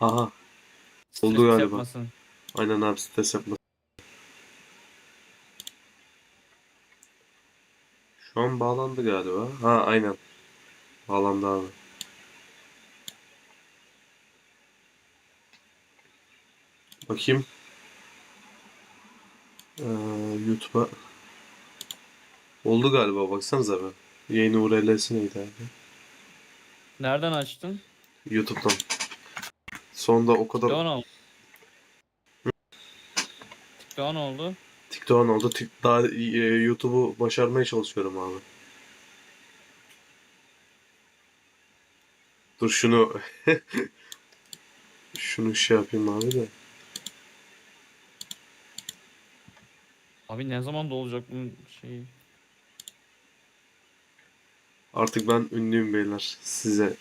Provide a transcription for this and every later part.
Aha. Stres Oldu galiba. yapmasın. Aynen abi stres yapma. Şu an bağlandı galiba. Ha aynen. Bağlandı abi. Bakayım. Ee, YouTube'a. Oldu galiba baksanıza be. Yayın URL'si neydi abi? Nereden açtın? YouTube'dan. Sonunda o kadar oldu. TikTok'un oldu. TikTok'un oldu. Tik- Daha e, YouTube'u başarmaya çalışıyorum abi. Dur şunu şunu şey yapayım abi de. Abi ne zaman dolacak bu şey? Artık ben ünlüyüm beyler. Size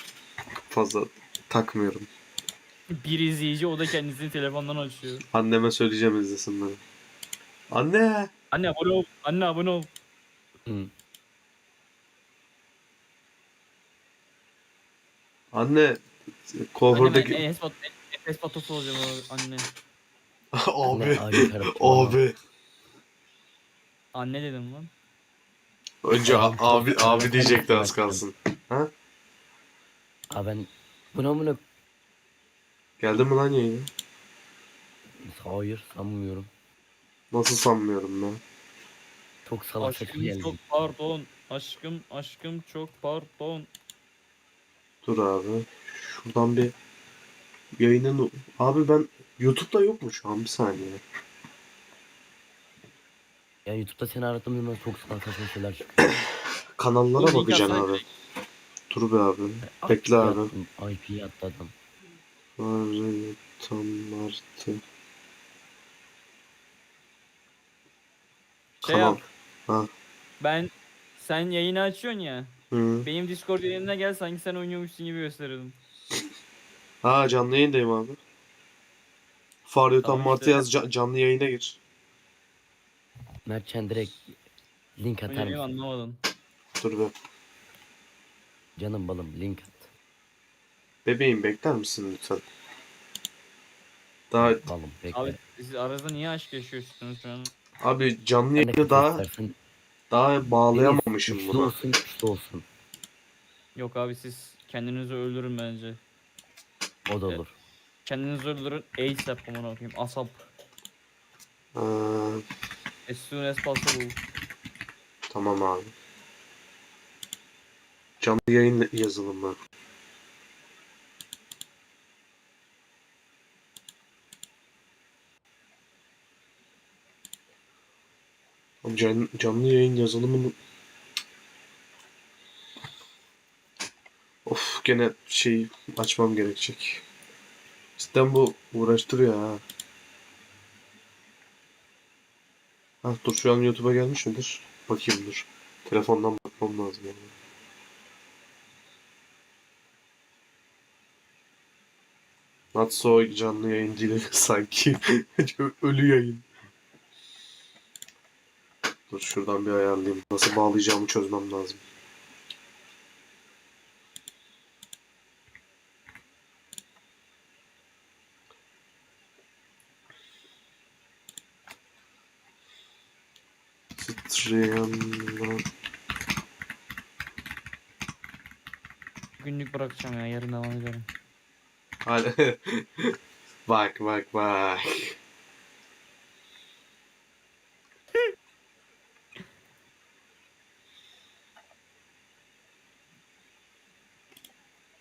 fazla takmıyorum. Bir izleyici o da kendisini telefondan açıyor. Anneme söyleyeceğim izlesin beni. Anne! Anne abone ol. Anne abone ol. Anne! Anne ben Kuafördeki... Enes Bat Enes Batosu olacağım abi, anne. abi! Anne, abi! Anne dedim lan. Önce a- abi abi diyecekti az kalsın. Abi ben buna buna Geldin mi lan yayına? hayır sanmıyorum. Nasıl sanmıyorum ben. Çok salak saçma Aşkım geldi. çok pardon. Aşkım aşkım çok pardon. Dur abi. Şuradan bir yayının... Abi ben YouTube'da yok mu şu an? Bir saniye. Ya YouTube'da seni arattığım zaman çok salak saçma şeyler çıkıyor. Kanallara Dur, bakacaksın abi. Dur be abi. Bekle IP abi. attım, IP'yi attı adam. Tam Martı. Şey Kanal. yap. Ben sen yayını açıyorsun ya. Hı. Benim Discord yayınına gel sanki sen oynuyormuşsun gibi gösterirdim. Ha canlı yayındayım abi. Faryo Tam Tamam Martı işte. yaz ca- canlı yayına gir. Mertcan direkt link atar Oyunu mısın? anlamadın. Dur be. Canım balım link at. Bebeğim bekler misin lütfen? Daha Balım bekle. Abi siz aranızda niye aşk yaşıyorsunuz şu an? abi canlı Sen de yayını daha istersen daha bağlayamamışım güçlü buna. olsun güçlü olsun. Yok abi siz kendinizi öldürün bence. O da olur. Kendinizi öldürün. AIDS yap aman okuyayım. Asap. Ee, As soon as possible. tamam abi. Canlı yayın yazılımı. Can, canlı yayın yazılımını Of gene şey açmam gerekecek. Cidden bu uğraştırıyor ha. Ha dur şu an YouTube'a gelmiş midir? Bakayım dur. Telefondan bakmam lazım yani. Not so canlı yayın değil sanki. Ölü yayın. Dur şuradan bir ayarlayayım. Nasıl bağlayacağımı çözmem lazım. Titreyenler. Günlük bırakacağım ya yarın devam ederim. Hadi. bak bak bak.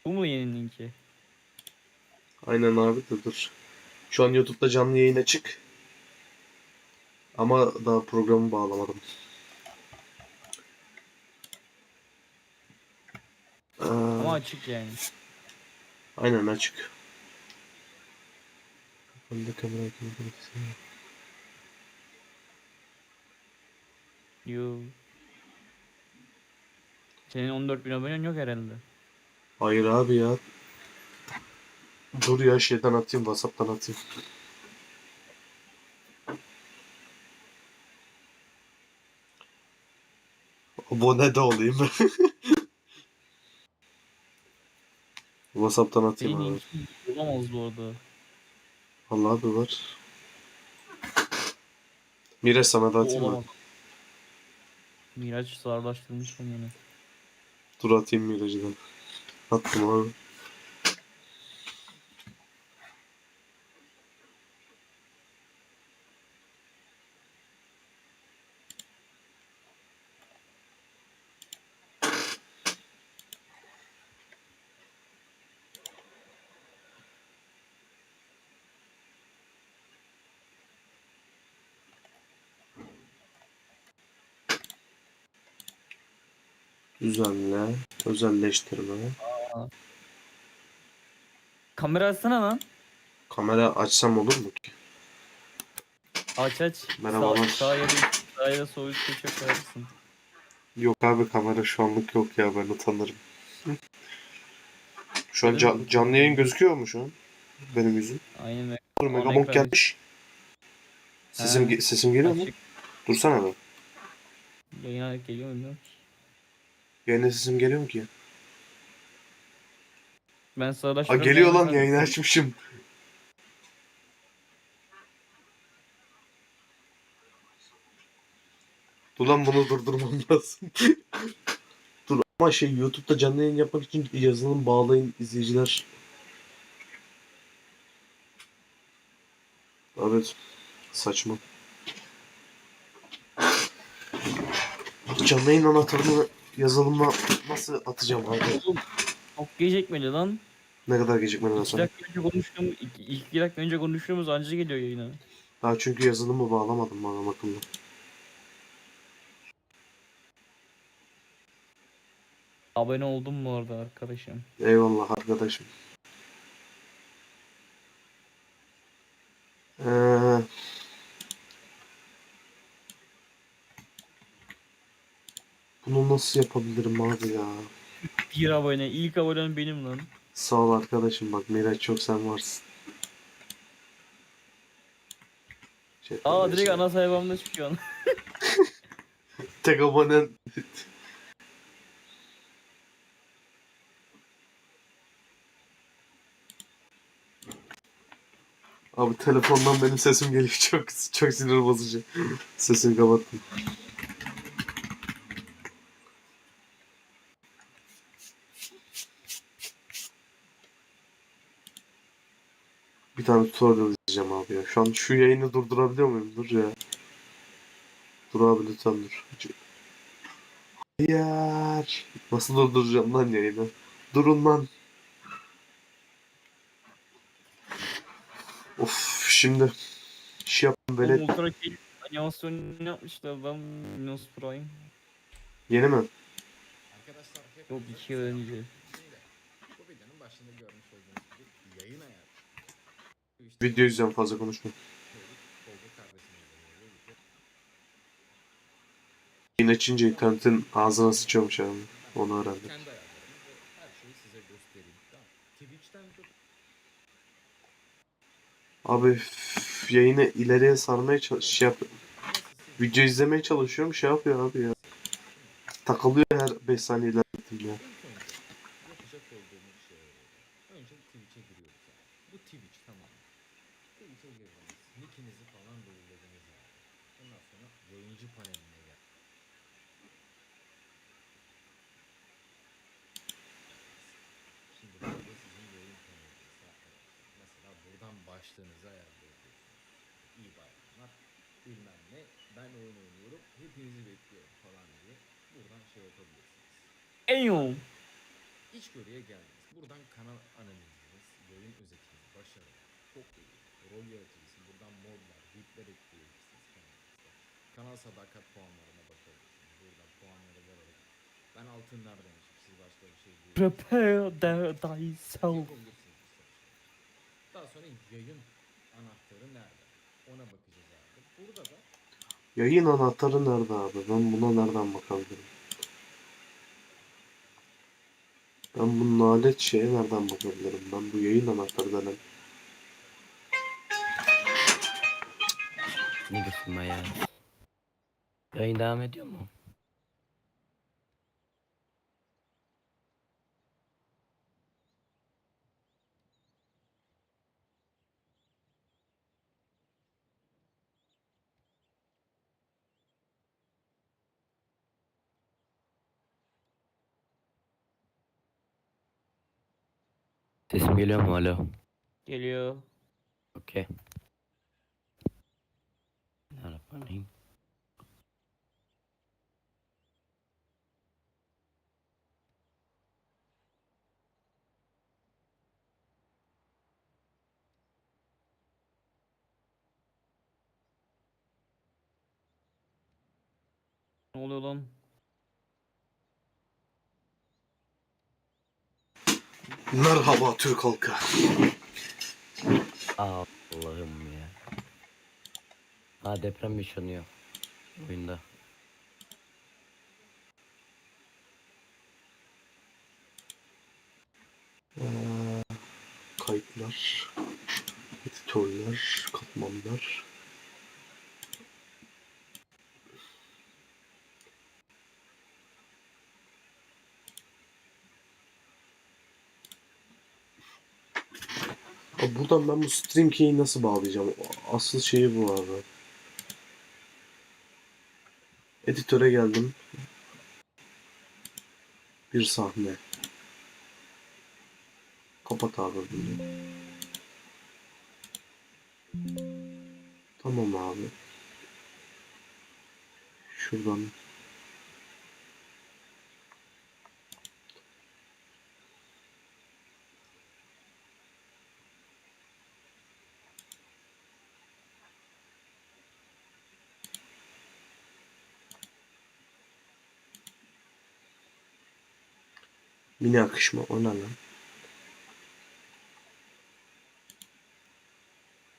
Bu mu yeni linki? Aynen abi de dur. Şu an YouTube'da canlı yayın açık. Ama daha programı bağlamadım. Ee, Ama açık yani. aynen açık. Kafamda kamera kalitesi. Yo. Senin 14 bin abonen yok herhalde. Hayır abi ya. Dur ya şeyden atayım, WhatsApp'tan atayım. Abone de olayım. WhatsApp'tan atayım Senin abi. olamaz bu arada. Allah da var. Mire sana da atayım olamaz. Miraç zarlaştırmış kendini. Dur atayım Miracı'dan. Attım abi. Düzenle, özelleştirme. Kamera açsana lan. Kamera açsam olur mu ki? Aç aç. Merhabalar. Sağ, sağ ya da sağ ya da sol üstte çok koyarsın. Yok abi kamera şu anlık yok ya ben utanırım. Şu an can- canlı yayın gözüküyor mu şu an? Benim yüzüm. Aynen öyle. Dur Megabonk gelmiş. Sesim, ge- sesim geliyor mu? Açık. Dursana be. Yayına geliyor mu bilmiyorum ki. Yayına sesim geliyor mu ki? Ben Aa sağlaştırıyorum. geliyor lan yayını açmışım. Dur lan bunu durdurmam lazım. Dur ama şey YouTube'da canlı yayın yapmak için yazılım bağlayın izleyiciler. Evet. Saçma. Canlı yayın anahtarını yazılımla nasıl atacağım abi? Çok gecikmedi lan. Ne kadar gecikmeden İki sonra? dakika önce konuştuğumuz, iki, iki dakika önce konuştuğumuz anca geliyor yayına. Daha çünkü yazılımı bağlamadım bana bakımda. Abone oldum mu orada arkadaşım? Eyvallah arkadaşım. Ee, bunu nasıl yapabilirim abi ya? Bir abone. ilk abonem benim lan. Sağ ol arkadaşım bak Miraç çok sen varsın. Şey, Aa direkt ana sayfamda çıkıyor. Tek abonen. Abi telefondan benim sesim geliyor çok çok sinir bozucu. Sesini kapattım. Tane tutorial izleyeceğim abi ya. Şu an şu yayını durdurabiliyor muyum? Dur ya. Dur abi lütfen dur. Hayır. Nasıl durduracağım lan yayını? Durun lan. Of şimdi şey yaptım Böyle... Ultra Kill animasyonunu yapmışlar lan Minus Prime. yeni mi? Yok iki yıl önce. Şimdi bu videonun başında görmüş olduğunuz gibi yayın ayarı. Bu işte Video izliyorum fazla konuşma. Yine açınca internetin ağzına sıçıyormuş abi. Onu öğrendim. Abi yayını ileriye sarmaya çalış şey yap. Video izlemeye çalışıyorum şey yapıyor abi ya. Takılıyor her 5 saniye ilerledim ya. ilk önce yapacak olduğumuz şey önce Twitch'e giriyoruz abi. Bu Twitch tamam. Twitch'e girdiniz. Nickinizi falan belirlediniz abi. Ondan sonra yayıncı paneline gel. Şimdi burada sizin yayın paneliniz arkadaşlar. Mesela buradan başlığınızı ayarlıyorsunuz. İyi bayramlar. Bilmem ne. Ben oyun oynuyorum. Hepinizi bekliyorum falan diye. Buradan şey yapabilirsiniz. Eyo. İçgörüye geldiniz. Buradan kanal analiziniz, yayın özetiniz, başarılar, çok iyi, rol yaratıcısı, buradan modlar, VIP'ler ekleyebilirsiniz kanalınızda. Kanal sadakat puanlarına bakabilirsiniz. Buradan puanları vererek ben altınlardaymışım, siz başka bir şey değil. Prepare thyself. İşte. Daha sonra yayın anahtarı nerede? Ona bakacağız abi. Burada da Yayın anahtarı nerede abi? Ben buna nereden bakabilirim? Ben bu nalet şeye nereden bakabilirim? Ben bu yayın anahtarı denen. Ne götürme ya. Yayın devam ediyor mu? Sesim geliyor mu? Alo. Geliyor. Okey. Bismillahirrahmanirrahim. Ne oluyor lan? Merhaba Türk halkı. Allah'ım. Ha deprem yaşanıyor. Oyunda. Ee, kayıtlar, editörler, katmanlar. Buradan ben bu stream key'i nasıl bağlayacağım? Asıl şeyi bu abi. Editöre geldim. Bir sahne. Kapat abi bunu. Tamam abi. Şuradan. Mini akışma o ne lan?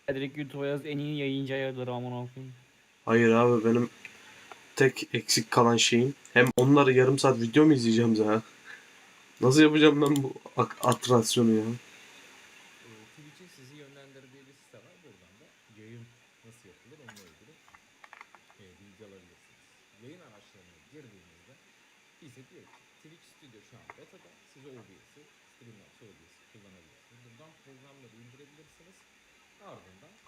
Direkt YouTube'a yaz en iyi yayıncı ayarları aman koyayım. Hayır abi benim tek eksik kalan şeyim. Hem onları yarım saat video mu izleyeceğim zaten? Nasıl yapacağım ben bu atraksiyonu ya? Ee, Twitch'in sizi yönlendirdiği bir site var. Buradan da yayın nasıl yapılır onunla ilgili e, bilgi alabilirsiniz. Yayın araçlarına girdiğinizde bize diyor ki Twitch Studio şu an beta'da. Siz OBS'i, Streamlabs OBS'i kullanabilirsiniz. Buradan programları indirebilirsiniz. Ardından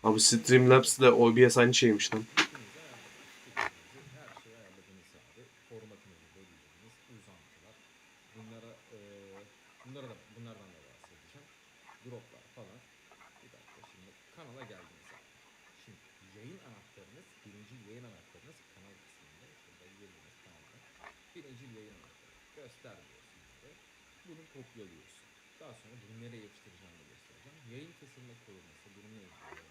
Abi Streamlabs ile OBS aynı şeymiş lan. İstediğiniz ayarladığınız, her şeyi ayarladığınız abi. Formatınızı belirlediğiniz uzantılar. Bunlara e, bunlara da bunlardan da bahsedeceğim. Droplar falan. Bir dakika şimdi kanala geldiniz abi. Şimdi yayın anahtarınız, birinci yayın anahtarınız kanal kısmında. Şurada girdiğiniz kanalda. Birinci yayın anahtarı. Göster diyorsun abi. Bunu kopyalıyorsun. Daha sonra bunu nereye yapıştıracağını göstereceğim. Yayın kesilme korunması bununla ilgili.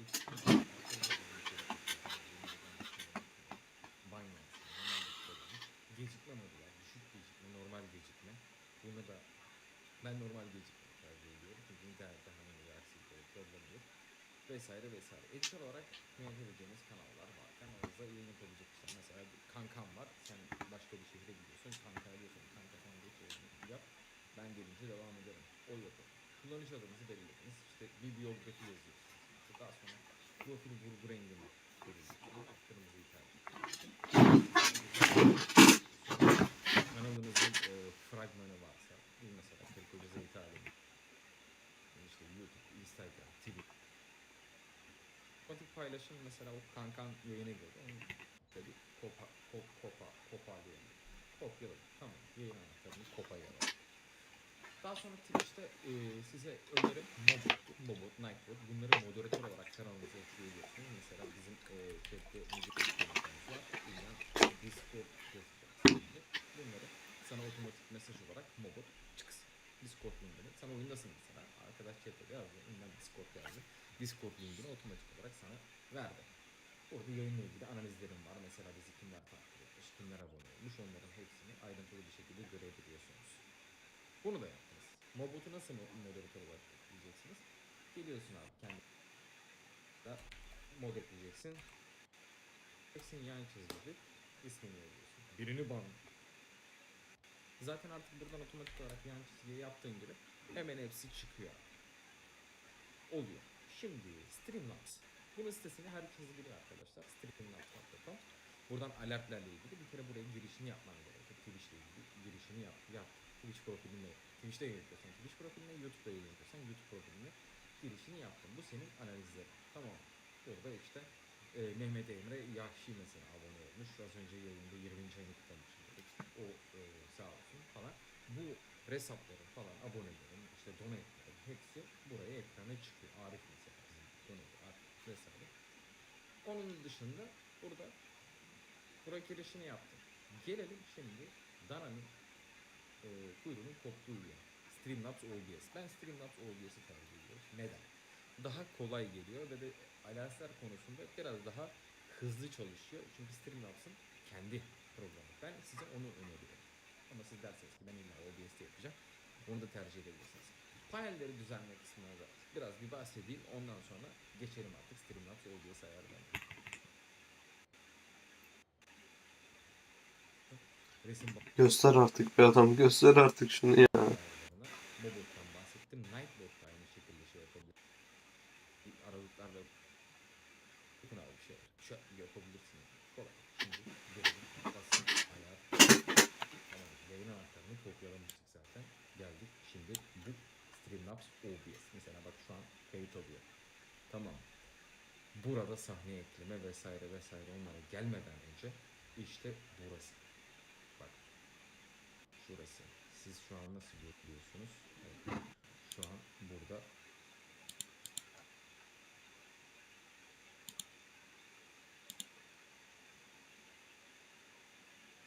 Yetişkin Binance, gecikme modu var. Düşük gecikme, normal gecikme. Bunu da ben normal gecikme tercih ediyorum. Çünkü internette herhangi bir aksilik problem. Vesaire vesaire. Editör olarak yönetebileceğiniz kanallar var. Kanalınızda yayın yapabilecek işte mesela bir kankam var. Sen başka bir şehre gidiyorsun. Kankaya diyorsun. Kanka sen geç yap. Ben gelince devam ederim. O yapar. Kullanıcı adınızı belirlediniz. İşte bir biyografi yazıyorsunuz. İşte daha sonra profil vurgu rengini belirliyorsunuz. Kırmızıyı tercih kanalınızın e, fragmanı varsa, bir mesela Kırkoca Zeyt Alemi, işte YouTube, Instagram, Twitter. Otomatik paylaşım mesela o kankan yayına girdi. Onu bir kopa, kop, kopa, kopyalayalım. Kopyaladık. Tamam. Yayın anahtarını kopyalayalım. Daha sonra Twitch'te e, size önerim Mobot, Mobot, Nightbot. Bunları moderatör olarak kanalınıza ekleyebilirsiniz. Mesela bizim e, chatte müzik kanalımız. Bundan Discord yazacağız. Bunları sana otomatik mesaj olarak Mobot çıksın. Discord linkini. Sen oyundasın mesela. Arkadaş chat'te yazdı. Bundan Discord yazdı. Discord linkini otomatik olarak sana verdi. Burada yayınla ilgili analizlerim var. Mesela bizi kimler takip etmiş, kimler abone olmuş onların hepsini ayrıntılı bir şekilde görebiliyorsunuz. Bunu da yaptınız. Mobot'u nasıl mo- moderatör olarak ekleyeceksiniz? Geliyorsun abi kendi mod ekleyeceksin. Yan çizgili ismini yazıyorsun. Birini ban. Zaten artık buradan otomatik olarak yan çizgiye yaptığın gibi hemen hepsi çıkıyor. Oluyor. Şimdi Streamlabs. Bunun sitesini herkes biliyor arkadaşlar. Streamlabs.com. Buradan alertlerle ilgili bir kere buraya girişini yapman gerekiyor. Twitch ilgili girişini yap. yap. Twitch profiline, Twitch'te yayınlıyorsan Twitch profiline, YouTube'da yayınlıyorsan YouTube profiline girişini yaptın. Bu senin analizlerin. Tamam. Burada işte e, Mehmet Emre Yahşi mesela abone olmuş. Az önce yayında 20. ayını kutlamış. dedik. O e, sağ olsun falan. Bu resapların falan abonelerin işte donate'lerin hepsi buraya ekrana çıkıyor. Arif mesela bizim konuda Arif vesaire. Onun dışında burada bura girişini yaptım. Gelelim şimdi Dana'nın e, kuyruğunun koptuğu yer. Streamlabs OBS. Ben Streamlabs OBS'i tercih ediyorum. Neden? Daha kolay geliyor ve de alaslar konusunda biraz daha hızlı çalışıyor. Çünkü Streamlabs'ın kendi programı. Ben size onu öneriyorum. Ama siz derseniz ki ben illa OBS'te yapacağım. Onu da tercih edebilirsiniz. Panelleri düzenleme kısmına da biraz bir bahsedeyim. Ondan sonra geçelim artık Streamlabs OBS ayarlarına. Göster artık be adam göster artık şunu ya. ayarlarına. Mobot'tan bahsettim. Nightbot da aynı şekilde şey yapabilir. Aralıklarla bakın abi bir şey. Şu. Kolay. Şimdi gelelim. Basın ayar. Tamam. Yayın anahtarını kopyalamıştık zaten. Geldik. Şimdi bu Streamlabs OBS. Mesela bak şu an kayıt alıyor. Tamam. Burada sahne ekleme vesaire vesaire onlara gelmeden önce işte burası şurası. Siz şu an nasıl görüyorsunuz? Evet. Şu an burada